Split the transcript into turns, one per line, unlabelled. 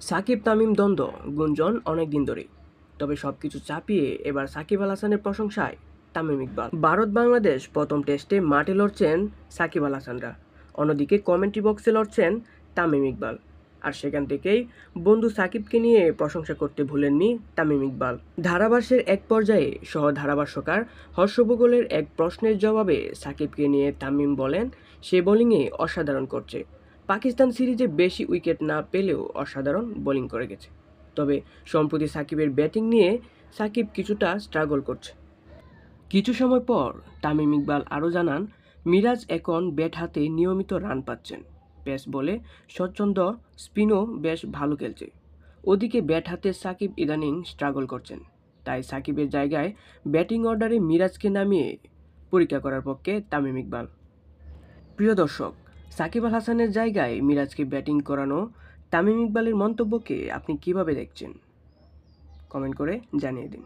সাকিব, তামিম দ্বন্দ্ব, গুঞ্জন অনেক দিন ধরেই। তবে সবকিছু চাপিয়ে এবার সাকিব আল হাসানের প্রশংসায় তামিম ইকবাল। ভারত বাংলাদেশ প্রথম টেস্টে মাঠে লড়ছেন সাকিব আল হাসানরা। অন্যদিকে কমেন্ট্রি বক্সে লড়ছেন তামিম ইকবাল। আর সেখান থেকেই বন্ধু সাকিবকে নিয়ে প্রশংসা করতে ভুলেননি তামিম ইকবাল। ধারাভাষ্যের এক পর্যায়ে সহ ধারাভাষ্যকার হর্ষ ভূগোলের এক প্রশ্নের জবাবে সাকিবকে নিয়ে তামিম বলেন, সে বোলিংয়ে অসাধারণ করছে। পাকিস্তান সিরিজে বেশি উইকেট না পেলেও অসাধারণ বোলিং করে গেছে। তবে সম্প্রতি সাকিবের ব্যাটিং নিয়ে সাকিব কিছুটা স্ট্রাগল করছে। কিছু সময় পর তামিম ইকবাল আরও জানান, মিরাজ এখন ব্যাট হাতে নিয়মিত রান পাচ্ছেন। পেস বলে স্বচ্ছন্দ, স্পিনও বেশ ভালো খেলছে। ওদিকে ব্যাট হাতে সাকিব ইদানিং স্ট্রাগল করছেন। তাই সাকিবের জায়গায় ব্যাটিং অর্ডারে মিরাজকে নামিয়ে পরীক্ষা করার পক্ষে তামিম ইকবাল। প্রিয় দর্শক সাকিব আল হাসানের জায়গায় মিরাজকে ব্যাটিং করানো তামিম ইকবালের মন্তব্যকে আপনি কীভাবে দেখছেন? কমেন্ট করে জানিয়ে দিন।